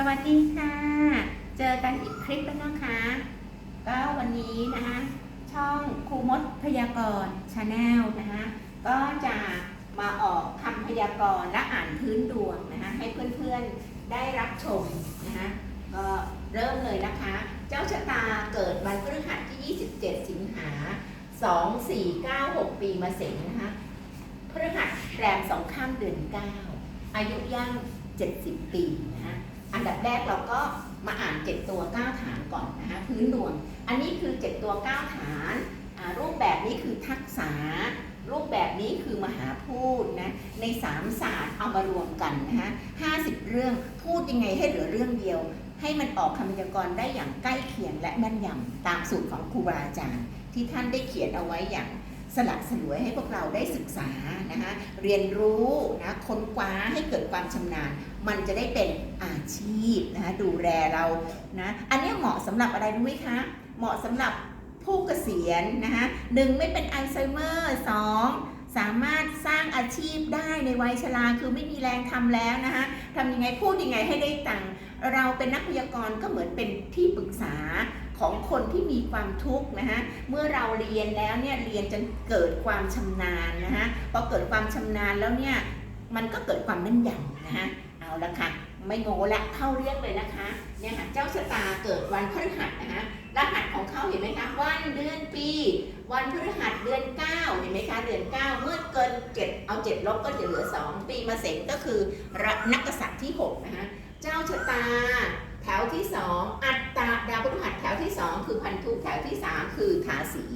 สวัสดีค่ะ เจอกันอีกคลิปแล้วนะคะ ก็วันนี้นะคะ ช่องครูมดพยากรณ์ชาแนลนะคะ ก็จะมาออกคำพยากรณ์และอ่านพื้นดวงนะคะ ให้เพื่อนๆได้รับชมนะคะ ก็เริ่มเลยนะคะ เจ้าชะตาเกิดวันพฤหัสที่ 27 สิงหา 2496 ปีมะเสงนะคะพฤหัสแรมสองข้ามเดือน9อายุย่าง 70 ปีนะคะ อันดับแรกเราก็มาอ่าน 7 ตัว 9 ฐานก่อนนะคะพื้นดวง อันนี้คือ 7 ตัว 9 ฐานรูปแบบนี้คือทักษะรูปแบบนี้คือมหาพูดนะใน3ศาสตร์เอามารวมกันนะคะ50เรื่องพูดยังไงให้เหลือเรื่องเดียว ให้มันออกคำพยากรณ์ได้อย่างใกล้เคียงและแม่นยำตามสูตรของครูบาอาจารย์ ที่ท่านได้เขียนเอาไว้อย่าง สลักสลวยให้พวกเราได้ศึกษานะคะเรียนรู้นะค้นคว้าให้เกิดความชำนาญ มันจะได้เป็นอาชีพนะคะดูแลเรานะอันนี้เหมาะสำหรับอะไรรู้ไหมคะเหมาะสำหรับผู้เกษียณนะคะหนึ่งไม่เป็นอัลไซเมอร์สองสามารถสร้างอาชีพได้ในวัยชราคือไม่มีแรงทำแล้วนะคะทำยังไงพูดยังไงให้ได้ตังค์เราเป็นนักพยากรณ์ก็เหมือนเป็นที่ปรึกษา ของคนที่มีความทุกข์นะคะเมื่อเราเรียนแล้วเนี่ยเรียนจนเกิดความชำนาญนะคะพอเกิดความชำนาญแล้วเนี่ยมันก็เกิดความแม่นยำนะคะเอาละค่ะไม่โง่ละเข้าเรื่องเลยนะคะเนี่ยค่ะเจ้าชะตาเกิดวันพฤหัสนะคะรหัสของเขาเห็นไหมคะวันเดือนปี วันพฤหัสเดือน 9 เห็นไหมคะเดือน 9 เมื่อเกิน 7 เอา 7 ลบก็จะเหลือ 2 ปีมาเสงก็คือระนักกษัตริย์ที่ 6 นะคะเจ้าชะตาแถวที่ 2 อัตตา คือทาสี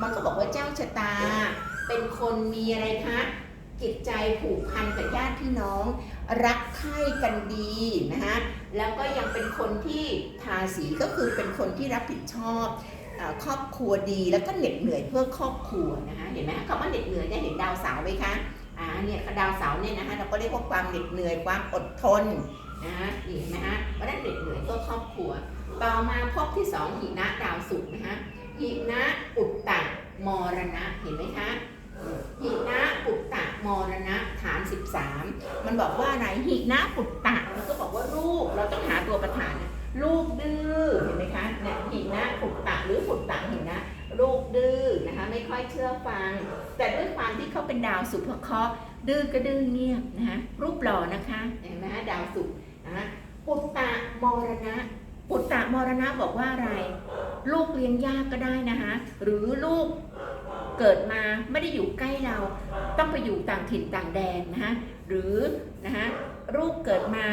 มันก็บอกว่าเจ้าชะตา เป็นคนมีอะไรคะจิตใจผูกพันกับญาติพี่น้อง รักใคร่กันดีนะคะแล้วก็ยังเป็นคนที่ทาสีก็คือเป็นคนที่รับผิดชอบครอบครัวดีแล้วก็เหน็ดเหนื่อยเพื่อครอบครัวนะคะเห็นไหมคำว่าเหน็ดเหนื่อยเนี่ยเห็นดาวเสาร์ไหมคะอ่าเนี่ยดาวเสาร์เนี่ยนะคะเราก็เรียกว่าความเหน็ดเหนื่อยความอดทนนะคะเห็นไหมฮะเพราะฉะนั้นเหน็ดเหนื่อยเพื่อครอบครัวต่อมาพบที่สองหินะดาวศุกร์นะคะ หินะอุตตะมรณะ เห็นไหมคะหินะอุตตะมรณะฐาน 13 มันบอกว่าอะไรหินะปุตตะมันก็บอกว่าลูกเราต้องหาตัวประธานลูกดื้อเห็นไหมคะเนี่ยหินะปุตตะหรือปุตตะหินะลูกดื้อนะคะไม่ค่อยเชื่อฟัง แต่ด้วยความที่เขาเป็นดาวสุภเคราะห์ดื้อก็ดื้อเงียบนะคะรูปหล่อนะคะเห็นไหมคะดาวสุขนะคะปุตตะมรณะ ปุตตะมรณะบอกว่าอะไร ลูกเลี้ยงยากก็ได้นะคะ หรือลูกเกิดมาไม่ได้อยู่ใกล้เรา ต้องไปอยู่ต่างถิ่นต่างแดนนะคะหรือนะคะลูกเกิดมา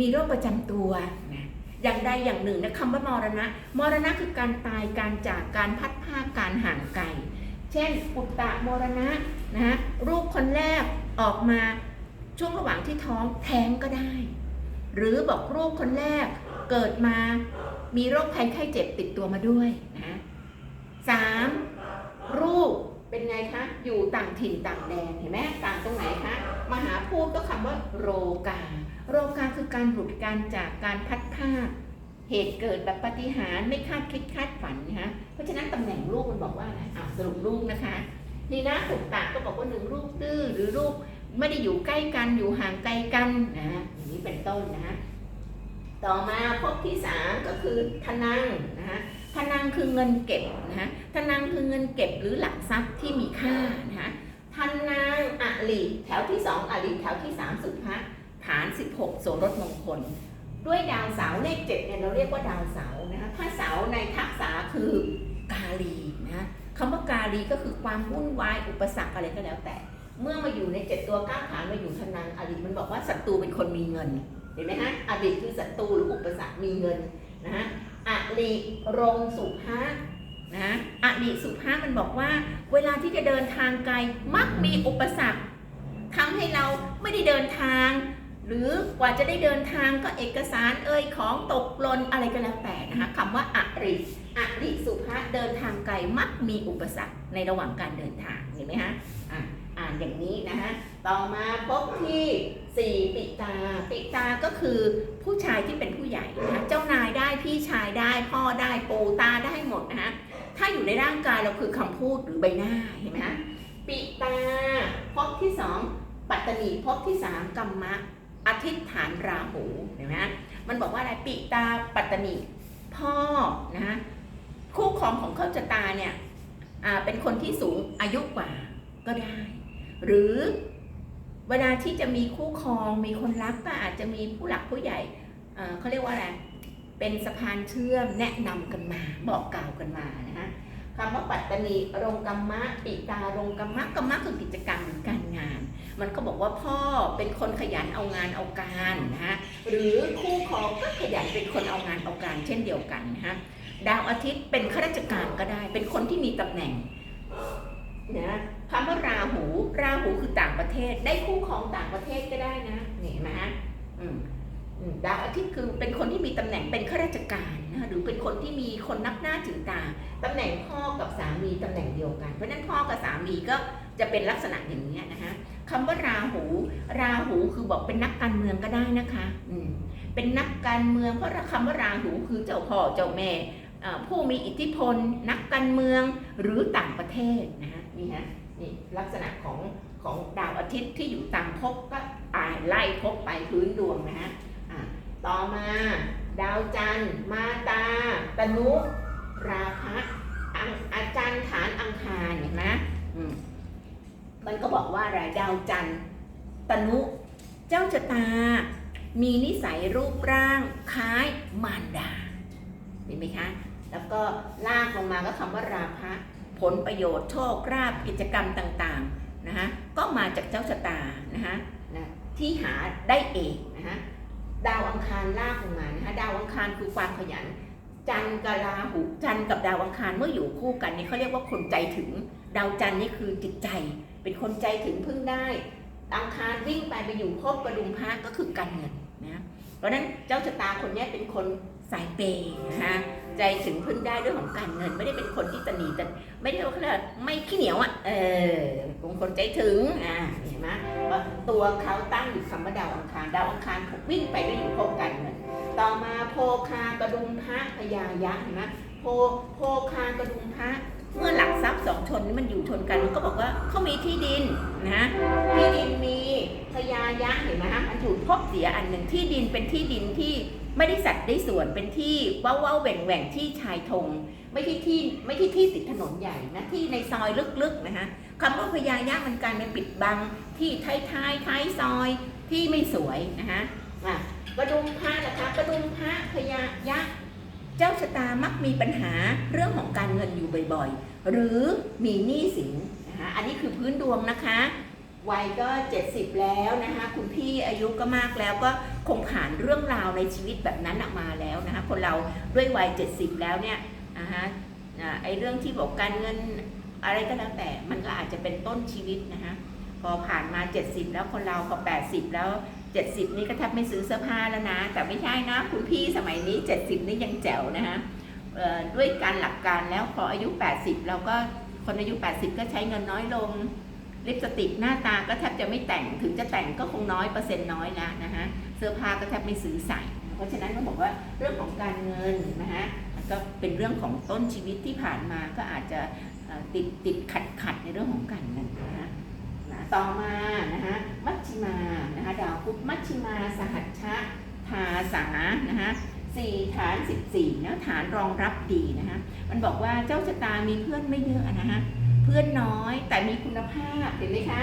มีโรคประจำตัวนะอย่างใดอย่างหนึ่งนะคำว่ามรณะ มรณะคือการตายการจากการพัดพากการห่างไกลเช่นปุตตะมรณะนะคะลูกคนแรกออกมาช่วงระหว่างที่ท้องแท้งก็ได้ หรือบอกลูกคนแรก เกิดมามีโรคภัยไข้เจ็บติดตัวมาด้วยนะสามรูปเป็นไงคะ อยู่ต่างถิ่นต่างแดนเห็นไหมต่างตรงไหนคะมหาพูดก็คำว่าโรกา โรกาคือการหลุดการจากการพัดพากเหตุเกิดแบบปฏิหารไม่คาดคิดคาดฝันนะคะเพราะฉะนั้นตำแหน่งลูกมันบอกว่าอะไรอ่าสรุปลูกนะคะนี่นะถูกตากก็บอกว่าหนึ่งลูกดื้อหรือลูกไม่ได้อยู่ใกล้กันอยู่ห่างไกลกันนะอย่างนี้เป็นต้นนะ ต่อมาพบที่สามก็คือทนังนะคะทนังคือเงินเก็บนะคะทนังคือเงินเก็บหรือหลักทรัพย์ที่มีค่านะคะทนังอลิแถวที่สองอลิแถวที่สามสุภะฐาน 16 โสรถมงคล ด้วยดาวเสาเลขเจ็ดเนี่ยเราเรียกว่าดาวเสานะคะถ้าเสาในทักษะคือกาลีนะคำว่ากาลีก็คือความวุ่นวายอุปสรรคอะไรก็แล้วแต่ เมื่อมาอยู่ในเจ็ดตัวก้าวฐานมาอยู่ทนังอลิมันบอกว่าศัตรูเป็นคนมีเงิน เห็นไหมฮะอดีตคือศัตรูหรืออุปสรรคมีเงินนะฮะอริรงสุภะนะอริสุภะมันบอกว่า เวลาที่จะเดินทางไกลมักมีอุปสรรคทำให้เราไม่ได้เดินทาง หรือกว่าจะได้เดินทางก็เอกสารเอ่ยของตกหล่นอะไรก็แล้วแต่นะคะคำว่าอริอริสุภะเดินทางไกลมักมีอุปสรรคในระหว่างการเดินทางเห็นไหมฮะ อะอ่านอย่างนี้นะฮะต่อมาพบที่สี่ปิตาปิตาก็คือผู้ชายที่เป็นผู้ใหญ่นะเจ้านายได้พี่ชายได้พ่อได้ปู่ตาได้หมดนะคะถ้าอยู่ในร่างกายเราคือคำพูดหรือใบหน้าเห็นไหมคะปิตาพบที่สองปัตตนีพบที่สามกัมมะอาทิตฐานราหูเห็นไหมคะมันบอกว่าอะไรปิตาปัตตนีพ่อนะฮะคู่ครองของเขาชะตาเนี่ยเป็นคนที่สูงอายุกว่าก็ได้ หรือเวลาที่จะมีคู่ครองมีคนรักก็อาจจะมีผู้หลักผู้ใหญ่เขาเรียกว่าอะไรเป็นสะพานเชื่อมแนะนำกันมา บอกกล่าวกันมานะฮะคำว่าปัตตนีรงกรรมะปิตารงกรรมะกรรมะคือกิจกรรมการงาน มันก็บอกว่าพ่อเป็นคนขยันเอางานเอาการนะฮะหรือคู่ครองก็ขยันเป็นคนเอางานเอาการ เช่นเดียวกันนะฮะดาวอาทิตย์เป็นข้าราชการก็ได้ เป็นคนที่มีตำแหน่งนะ คำว่าราหู ราหูคือต่างประเทศ ได้คู่ครองต่างประเทศก็ได้นะนี่เห็นไหมฮะอืมดาวอาทิตย์คือเป็นคนที่มีตำแหน่งเป็นข้าราชการนะหรือเป็นคนที่มีคนนับหน้าถือตาตำแหน่งพ่อกับสามีตำแหน่งเดียวกัน เพราะฉะนั้นพ่อกับสามีก็จะเป็นลักษณะอย่างนี้นะคะคำว่าราหู ราหูคือบอกเป็นนักการเมืองก็ได้นะคะอืมเป็นนักการเมืองเพราะคำว่าราหูคือเจ้าพ่อเจ้าแม่ผู้มีอิทธิพล นักการเมืองหรือต่างประเทศนะฮะนี่ฮะ นี่ลักษณะของของดาวอาทิตย์ที่อยู่ตามภพก็อ่านไล่ภพไปพื้นดวงนะฮะต่อมาดาวจันทร์มาตา ตนุราคะอังอาจารย์ฐานอังคารเห็นไหมมันก็บอกว่าอะไรดาวจันทร์ตนุเจ้าชะตา มีนิสัยรูปร่างคล้ายมารดาเห็นไหมคะ แล้วก็ลากลงมาก็คำว่าราคะ ผลประโยชน์โชคลาภกิจกรรมต่างๆนะคะก็มาจากเจ้าชะตานะคะนะที่หาได้เองนะคะดาวอังคารลากลงมานะคะดาวอังคารคือความขยัน จันทร์กับราหูจันทร์กับดาวอังคารเมื่ออยู่คู่กันนี่เขาเรียกว่าคนใจถึง ดาวจันทร์นี่คือจิตใจ เป็นคนใจถึงพึ่งได้อังคารวิ่งไปไปอยู่ภพกระดุมพระก็คือการเงินนะเพราะฉะนั้นเจ้าชะตาคนเนี้ยเป็นคนสายเปย์นะคะ ใจถึงพึ่งได้เรื่องของการเงิน ไม่ได้เป็นคนที่ตะหนีแต่ไม่ได้ว่าเขาเรียกไม่ขี้เหนียวอะเออเป็นคนใจถึงอ่าเห็นไหมว่าตัวเขาตั้งอยู่คำว่าดาวอังคารดาวอังคารวิ่งไปก็อยู่ภพการเงินต่อมาโพคากระดุมพระพญายะเห็นไหมโพโพคากระดุมพระเมื่อหลักทรัพย์สองชนนี้มันอยู่ชนกันมันก็บอกว่าเขามีที่ดินนะที่ดินมีพญายะเห็นไหมฮะมันถูกพบเสียอันหนึ่งที่ดินเป็นที่ดินที่ ไม่ได้สัดได้ส่วนเป็นที่ว้าว้าแหว่งแหว่งที่ชายธงไม่ที่ที่ไม่ที่ที่ติดถนนใหญ่นะที่ในซอยลึกๆนะฮะคำว่าพญายะมันกลายเป็นปิดบังที่ท้ายท้ายท้ายซอยที่ไม่สวยนะฮะกระดุมพระนะคะกระดุมพระพญายะเจ้าชะตามักมีปัญหาเรื่องของการเงินอยู่บ่อยๆ หรือมีหนี้สินนะคะอันนี้คือพื้นดวงนะคะ วัยก็ 70 แล้วนะคะคุณพี่อายุก็มากแล้วก็คงผ่านเรื่องราวในชีวิตแบบนั้นออกมาแล้วนะคะคนเราด้วยวัย 70 แล้วเนี่ยนะคะไอเรื่องที่บอกการเงินอะไรก็แล้วแต่มันก็อาจจะเป็นต้นชีวิตนะคะพอผ่านมา 70 แล้วคนเราพอ 80 แล้ว 70 นี่ก็แทบไม่ซื้อเสื้อผ้าแล้วนะ แต่ไม่ใช่นะคุณพี่สมัยนี้ 70 นี่ยังแจ๋วนะคะด้วยการหลักการแล้วพออายุ 80 เราก็คนอายุ 80 ก็ใช้เงินน้อยลง ลิปสติกหน้าตาก็แทบจะไม่แต่งถึงจะแต่งก็คงน้อยเปอร์เซ็นต์น้อยแล้วนะคะเสื้อผ้าก็แทบไม่ซื้อใส่ เพราะฉะนั้นต้องบอกว่าเรื่องของการเงินนะคะก็เป็นเรื่องของต้นชีวิตที่ผ่านมาก็อาจจะติดติดขัดขัดในเรื่องของการเงินนะคะนะต่อมานะคะมัชชิมานะคะดาวพุธมัชชิมาสหัชชะทาสานะคะสี่ฐาน 14นะฐานรองรับดีนะคะมันบอกว่าเจ้าชะตามีเพื่อนไม่เยอะนะคะ เพื่อนน้อยแต่มีคุณภาพเห็นไหมคะ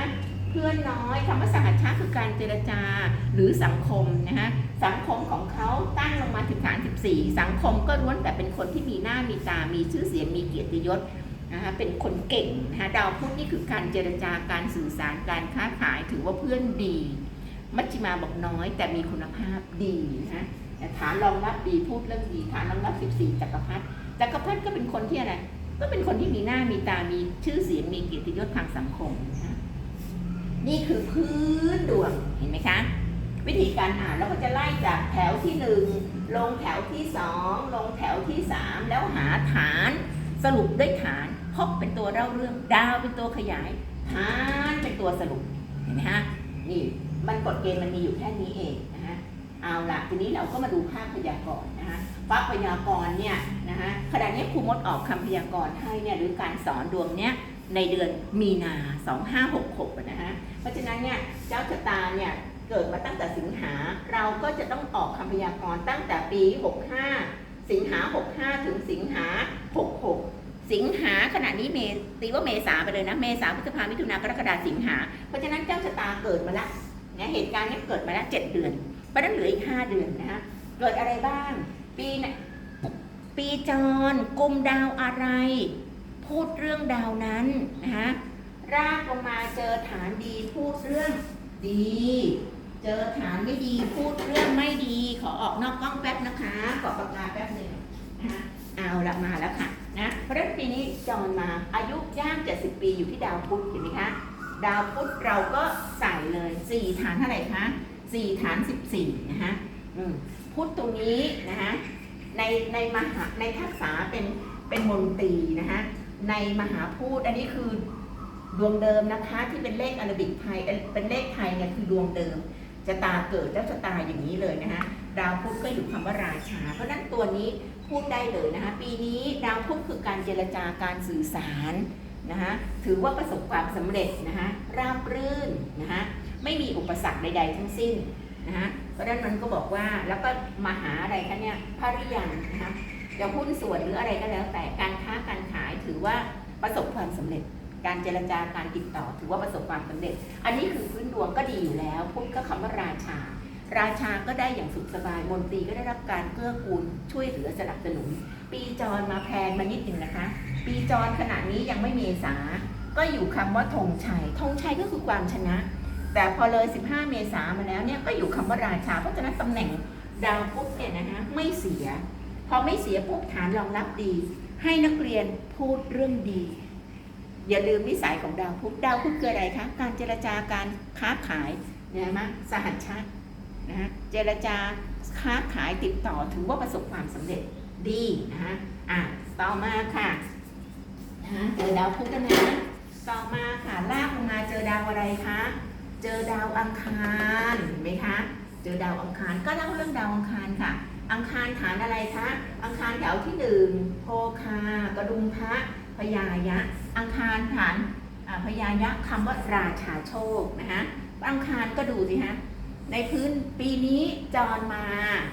เพื่อนน้อยคำว่าสหัชชะคือการเจรจาหรือสังคมนะคะสังคมของเขาตั้งลงมาถึงฐาน14 สังคมก็ล้วนแต่เป็นคนที่มีหน้ามีตา มีชื่อเสียงมีเกียรติยศนะคะเป็นคนเก่งนะคะดาวพุธนี่คือการเจรจาการสื่อสารการค้าขายถือว่าเพื่อนดี มัชชิมาบอกน้อย แต่มีคุณภาพดีนะแต่ฐานรองรับดีพูดเรื่องดีฐานรองรับ 14จักรพรรดิจักรพรรดิก็เป็นคนที่อะไร ก็เป็นคนที่มีหน้ามีตา มีชื่อเสียง มีเกียรติยศทางสังคมนะนี่คือพื้นดวง เห็นไหมคะ วิธีการอ่านเราก็จะไล่จากแถวที่หนึ่งลงแถวที่สองลงแถวที่สามแล้วหาฐาน สรุปด้วยฐานพบเป็นตัวเล่าเรื่อง ดาวเป็นตัวขยาย ฐานเป็นตัวสรุป เห็นไหมฮะ นี่มันกฎเกณฑ์มันมีอยู่แค่นี้เองนะฮะ เอาละทีนี้เราก็มาดูภาคพยากรณ์นะฮะภาคพยากรณ์เนี่ยนะฮะขณะนี้ครูมดออกคำพยากรณ์ให้เนี่ยหรือการสอนดวงเนี้ยในเดือนมีนา 2566นะฮะเพราะฉะนั้นเนี่ยเจ้าชะตาเนี่ยเกิดมาตั้งแต่สิงหาเราก็จะต้องออกคำพยากรณ์ตั้งแต่ปี 65 สิงหา 65 ถึงสิงหา 66 สิงหาขณะนี้เมตีว่าเมษาไปเลยนะ เมษาพฤษภามิถุนากรกฎาสิงหา เพราะฉะนั้นเจ้าชะตาเกิดมาแล้วนะเหตุการณ์นี้เกิดมาแล้วเจ็ดเดือน เพราะนั้นเหลืออีกห้าเดือนนะคะเกิดอะไรบ้าง ปีไหนปีจรกลุ่มดาวอะไร พูดเรื่องดาวนั้นนะคะรากลงมาเจอฐานดีพูดเรื่องดี เจอฐานไม่ดีพูดเรื่องไม่ดี ขอออกนอกกล้องแป๊บนะคะขอปากกาแป๊บหนึ่งนะคะเอาละมาแล้วค่ะนะเพราะฉะนั้นปีนี้จรมาอายุย่าง 70 ปีอยู่ที่ดาวพุธเห็นไหมคะ ดาวพุธเราก็ใส่เลย4ฐานเท่าไหร่คะ 4 ฐาน 14 นะคะอืมพุธตรงนี้นะคะในในมหาในทักษะเป็นเป็นมนตรีนะคะในมหาพูดอันนี้คือดวงเดิมนะคะที่เป็นเลขอาราบิกไทยเอ่อเป็นเลขไทยเนี่ยคือดวงเดิมชะตาเกิดแล้วชะตาอย่างนี้เลยนะคะดาวพุธก็อยู่คำว่าราชา เพราะฉะนั้นตัวนี้พูดได้เลยนะคะปีนี้ดาวพุธคือการเจรจาการสื่อสารนะคะถือว่าประสบความสำเร็จนะคะราบรื่นนะคะ ไม่มีอุปสรรคใด ๆ ทั้งสิ้นนะคะเพราะฉะนั้นมันก็บอกว่าแล้วก็มาหาอะไรคะเนี่ยภริยังนะคะจะหุ้นส่วนหรืออะไรก็แล้ว แต่การค้าการขายถือว่าประสบความสำเร็จ การเจรจาการติดต่อ ถือว่าประสบความสำเร็จ อันนี้คือพื้นดวงก็ดีอยู่แล้วพุทธก็คำว่าราชา ราชาก็ได้อย่างสุขสบายมนตรีก็ได้รับการเกื้อกูลช่วยเหลือสนับสนุน ปีจรมาแพงมานิดหนึ่งนะคะ ปีจรขณะนี้ยังไม่เมษาก็อยู่คำว่าธงชัยธงชัยก็คือความชนะ แต่พอเลย 15 เมษามาแล้วเนี่ยก็อยู่คำว่าราชา เพราะฉะนั้นตำแหน่งดาวพุธเนี่ยนะคะไม่เสีย พอไม่เสียปุ๊บฐานรองรับดี ให้นักเรียนพูดเรื่องดี อย่าลืมนิสัยของดาวพุธดาวพุธคืออะไรคะการเจรจาการค้าขายเนี่ยมั้ยสหัชชาตินะฮะเจรจาค้าขายติดต่อถือว่าประสบความสำเร็จดีนะฮะอะต่อมาค่ะนะเจอดาวพุธแล้วนะต่อมาค่ะลากลงมาเจอดาวอะไรคะ เจอดาวอังคารเห็นไหมคะ เจอดาวอังคารก็เล่าเรื่องดาวอังคารค่ะ อังคารฐานอะไรคะ อังคารแถวที่หนึ่งโพคากระดุมพระพญายะ อังคารฐานอ่าพญายะคำว่าราชาโชคนะคะอังคารก็ดูสิฮะในพื้นปีนี้จรมา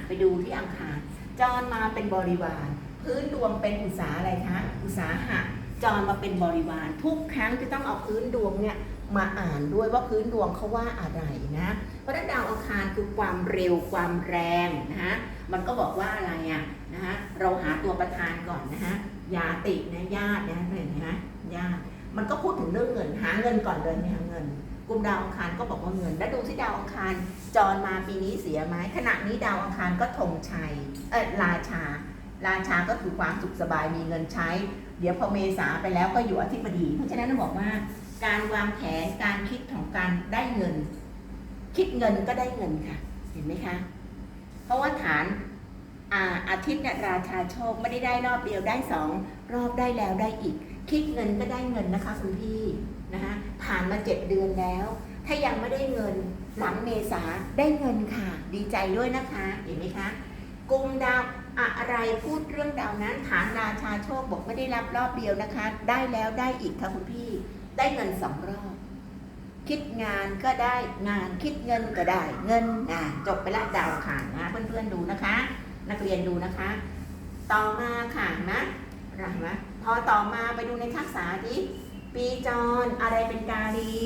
ไปดูที่อังคาร จรมาเป็นบริวาร พื้นดวงเป็นอุตสาหอะไรคะ อุตสาหะจรมาเป็นบริวาร ทุกครั้งจะต้องเอาพื้นดวงเนี่ย มาอ่านด้วยว่าพื้นดวงเขาว่าอะไรนะ เพราะนั้นดาวอังคารคือความเร็วความแรงนะฮะมันก็บอกว่าอะไรอะนะฮะเราหาตัวประธานก่อนนะฮะยาตินะญาตินะเห็นไหมฮะญาติมันก็พูดถึงเรื่องเงินหาเงินก่อนเลยเนี่ยเงินกลุ่มดาวอังคารก็บอกว่าเงิน แล้วดูที่ดาวอังคารจรมาปีนี้เสียไหมขณะนี้ดาวอังคารก็ธงชัยเออราชา ราชาก็คือความสุขสบายมีเงินใช้ เดี๋ยวพอเมษาไปแล้วก็อยู่อธิบดี เพราะฉะนั้นบอกว่า การวางแผนการคิดของการได้เงิน คิดเงินก็ได้เงินค่ะ เห็นไหมคะ เพราะว่าฐานอาอาทิตย์เนี่ยราชาโชคไม่ได้ได้รอบเดียวได้สองรอบได้แล้วได้อีก คิดเงินก็ได้เงินนะคะคุณพี่นะคะผ่านมาเจ็ดเดือนแล้ว ถ้ายังไม่ได้เงินหลังเมษาได้เงินค่ะ ดีใจด้วยนะคะเห็นไหมคะกลุ่มดาวอะไรพูดเรื่องดาวนั้นฐานราชาโชคบอกไม่ได้รับรอบเดียวนะคะ ได้แล้วได้อีกค่ะคุณพี่ ได้เงินสองรอบ คิดงานก็ได้งานคิดเงินก็ได้ เงินอะจบไปละดาวอังขานนะเพื่อนๆดูนะคะ นักเรียนดูนะคะ ต่อมาค่ะนะเห็นไหมพอต่อมาไปดูในทักษะที่ปีจรอะไรเป็นกาลี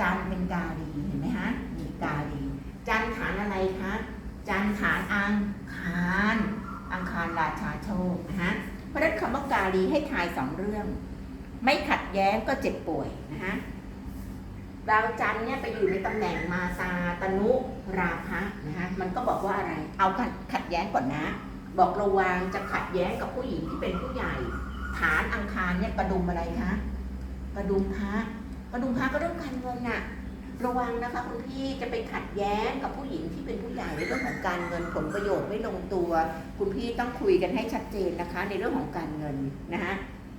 จันเป็นกาลีเห็นไหมฮะนี่กาลีจันฐานอะไรคะจันฐานอังคาร อังคารราชาโชคนะฮะเพราะนั้นคำว่ากาลีให้ทายสองเรื่อง ไม่ขัดแย้งก็เจ็บป่วยนะฮะดาวจันทร์เนี่ยไปอยู่ในตำแหน่งมาตาตนุราคะนะคะมันก็บอกว่าอะไรเอาขัดขัดแย้งก่อนนะ บอกระวังจะขัดแย้งกับผู้หญิงที่เป็นผู้ใหญ่ ฐานอังคารเนี่ยกระดุมอะไรคะกระดุมพระกระดุมพระก็เรื่องการเงินน่ะระวังนะคะคุณพี่จะไปขัดแย้งกับผู้หญิงที่เป็นผู้ใหญ่ในเรื่องของการเงินผลประโยชน์ไม่ลงตัว คุณพี่ต้องคุยกันให้ชัดเจนนะคะ ในเรื่องของการเงินนะคะ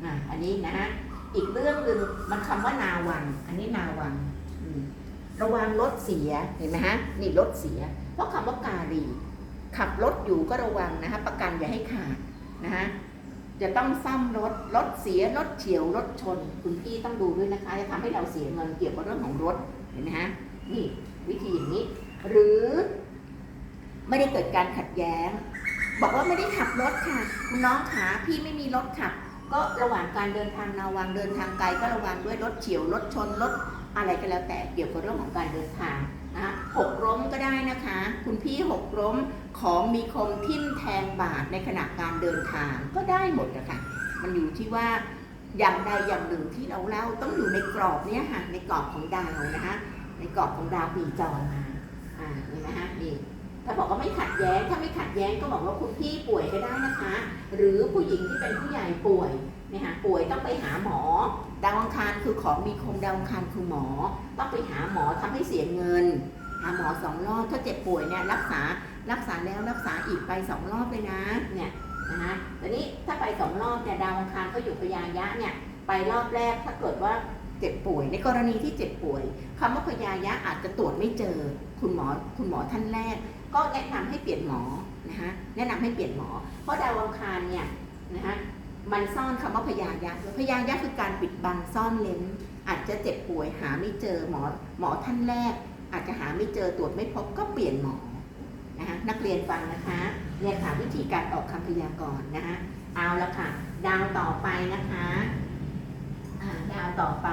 อ่าอันนี้นะฮะ อีกเรื่องหนึ่งมันคำว่านาวัง อันนี้นาวังระวังรถเสียเห็นไหมฮะนี่รถเสีย เพราะคำว่าการีขับรถอยู่ก็ระวังนะคะประกันอย่าให้ขาดนะฮะจะต้องซ่อมรถรถเสียรถเฉียวรถชน คุณพี่ต้องดูด้วยนะคะ จะทำให้เราเสียเงินเกี่ยวกับเรื่องของรถเห็นไหมฮะนี่วิธีอย่างนี้ หรือ ไม่ได้เกิดการขัดแย้ง บอกว่าไม่ได้ขับรถค่ะ คุณน้องขาพี่ไม่มีรถขับ ก็ระหว่างการเดินทางระวังเดินทางไกลก็ระวังด้วยรถเฉียวรถชนรถอะไรก็แล้วแต่เกี่ยวกับเรื่องของการเดินทางนะคะหกล้มก็ได้นะคะ คุณพี่หกล้มของมีคมทิ่มแทงบาดในขณะการเดินทางก็ได้หมดนะคะมันอยู่ที่ว่าอย่างใดอย่างหนึ่งที่เราเล่าต้องอยู่ในกรอบเนี้ยค่ะในกรอบของดาวนะคะในกรอบของดาวปีจรมาอ่าเห็นไหมฮะนี่ ถ้าบอกว่าไม่ขัดแย้ง ถ้าไม่ขัดแย้งก็บอกว่าคุณพี่ป่วยก็ได้นะคะ หรือผู้หญิงที่เป็นผู้ใหญ่ป่วยนะคะป่วยต้องไปหาหมอ ดาวอังคารคือของมีคมดาวอังคารคือหมอ ต้องไปหาหมอทำให้เสียเงิน หาหมอสองรอบถ้าเจ็บป่วยเนี่ยรักษารักษาแล้วรักษาอีกไปสองรอบเลยนะเนี่ยนะคะแต่นี้ถ้าไปสองรอบเนี่ยดาวอังคารก็อยู่พยายะเนี่ยไปรอบแรกถ้าเกิดว่าเจ็บป่วย ในกรณีที่เจ็บป่วยคำว่าพยายะอาจจะตรวจไม่เจอ คุณหมอคุณหมอท่านแรก ก็แนะนำให้เปลี่ยนหมอนะคะแนะนำให้เปลี่ยนหมอ เพราะดาวอังคารเนี่ยนะคะมันซ่อนคำว่าพยายะพยายะคือการปิดบังซ่อนเลนอาจจะเจ็บป่วยหาไม่เจอหมอหมอท่านแรก อาจจะหาไม่เจอตรวจไม่พบก็เปลี่ยนหมอนะคะนักเรียนฟังนะคะเนี่ยค่ะวิธีการออกคำพยากรณ์นะคะเอาละค่ะ ดาวต่อไปนะคะดาวต่อไป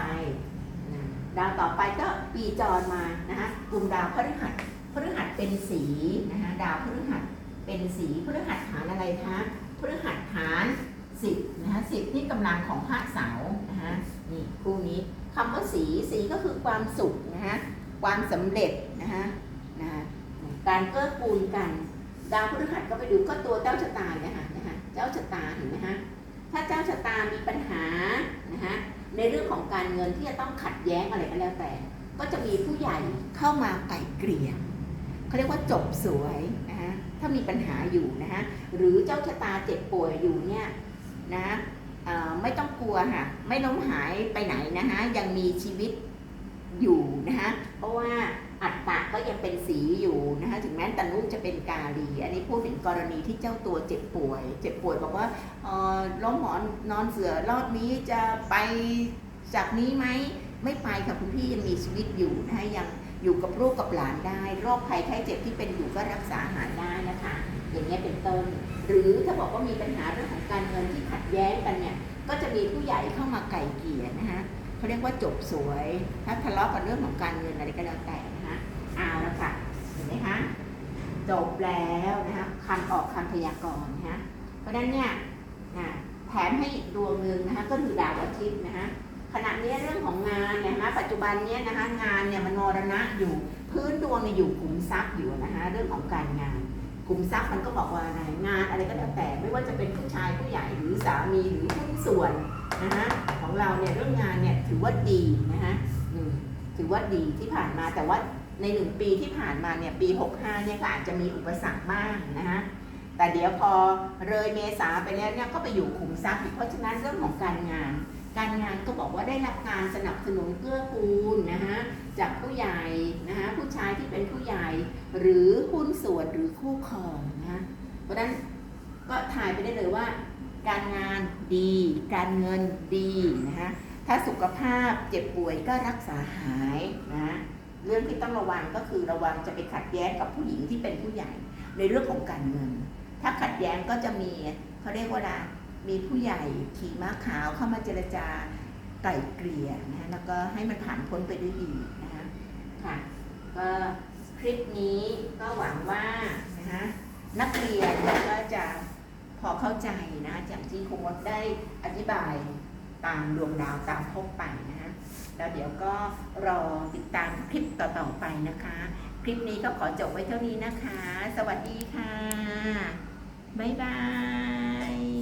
ดาวต่อไปก็ปีจรมานะคะกลุ่มดาวพฤหัส พฤหัสเป็นสีนะคะดาวพฤหัสเป็นสีพฤหัสฐานอะไรคะพฤหัสฐานสิบนะคะสิบที่กำลังของพระเสาร์นะคะนี่คู่นี้คำว่าสีสีก็คือความสุขนะคะความสำเร็จนะคะนะคะการเกื้อกูลกัน ดาวพฤหัสก็ไปดูก็ตัวเจ้าชะตาเนี่ยค่ะนะคะเจ้าชะตาเห็นไหมฮะถ้าเจ้าชะตามีปัญหานะคะในเรื่องของการเงินที่จะต้องขัดแย้งอะไรก็แล้วแต่ ก็จะมีผู้ใหญ่เข้ามาไก่เกลี่ย เขาเรียกว่าจบสวยนะคะถ้ามีปัญหาอยู่นะคะหรือเจ้าชะตาเจ็บป่วยอยู่เนี่ยนะไม่ต้องกลัวค่ะไม่ล้มหายไปไหนนะคะยังมีชีวิตอยู่นะคะเพราะว่าอัตตะก็ยังเป็นสีอยู่นะคะถึงแม้ตนุจะเป็นกาลี อันนี้พูดถึงกรณีที่เจ้าตัวเจ็บป่วย เจ็บป่วยบอกว่าอ่อล้มหมอนนอนเสือรอบนี้จะไปจากนี้ไหมไม่ไปค่ะคุณพี่ยังมีชีวิตอยู่นะคะยัง อยู่กับลูกกับหลานได้ โรคภัยไข้เจ็บที่เป็นอยู่ก็รักษาหายได้นะคะ อย่างนี้ยเป็นต้น หรือถ้าบอกว่ามีปัญหาเรื่องของการเงินที่ขัดแย้งกันเนี่ย ก็จะมีผู้ใหญ่เข้ามาไก่เกี่ยนะคะเขาเรียกว่าจบสวย ถ้าทะเลาะกันเรื่องของการเงินอะไรก็แล้วแต่นะคะเอาละค่ะ เห็นไหมคะ จบแล้วนะคะคำออกคำพยากรณ์นะคะ เพราะฉะนั้นเนี่ยนะแถมให้อีกดวงหนึ่งนะคะ ก็คือดาวอาทิตย์นะคะ ขณะนี้เรื่องของงานเนี่ยนะคะปัจจุบันเนี้ยนะคะงานเนี่ยมันมรณะอยู่ พื้นดวงเนี่ยอยู่ขุมทรัพย์อยู่นะคะเรื่องของการงานขุมทรัพย์มันก็บอกว่าอะไรงานอะไรก็แล้วแต่ไม่ว่าจะเป็นผู้ชายผู้ใหญ่หรือสามีหรือหุ้นส่วนนะคะของเราเนี่ยเรื่องงานเนี่ยถือว่าดีนะคะถือว่าดีที่ผ่านมาแต่ว่าในหนึ่งปีที่ผ่านมาเนี่ยปี 65เนี่ยก็อาจจะมีอุปสรรคบ้างนะคะแต่เดี๋ยวพอเลยเมษาไปแล้วเนี่ยก็ไปอยู่ขุมทรัพย์อีกเพราะฉะนั้นเรื่องของการงาน การงานก็บอกว่าได้รับการสนับสนุนเกื้อกูลนะคะจากผู้ใหญ่นะคะผู้ชายที่เป็นผู้ใหญ่ หรือหุ้นส่วนหรือคู่ครองนะคะเพราะฉะนั้นก็ถ่ายไปได้เลยว่า การงานดี การเงินดีนะคะถ้าสุขภาพเจ็บป่วยก็รักษาหายนะเรื่องที่ต้องระวังก็คือระวังจะไปขัดแย้งกับผู้หญิงที่เป็นผู้ใหญ่ ในเรื่องของการเงิน ถ้าขัดแย้งก็จะมีเขาเรียกว่าอะไร มีผู้ใหญ่ขี่ม้าขาวเข้ามาเจรจาไก่เกลี่ยนะแล้วก็ให้มันผ่านพ้นไปด้วยดีนะคะค่ะก็คลิปนี้ก็หวังว่านะคะนักเรียนก็จะพอเข้าใจนะจากที่ครูมดได้อธิบายตามดวงดาวตามพบไปนะฮะแล้วเดี๋ยวก็รอติดตามคลิปต่อๆไปนะคะ คลิปนี้ก็ขอจบไว้เท่านี้นะคะ สวัสดีค่ะ บ๊ายบาย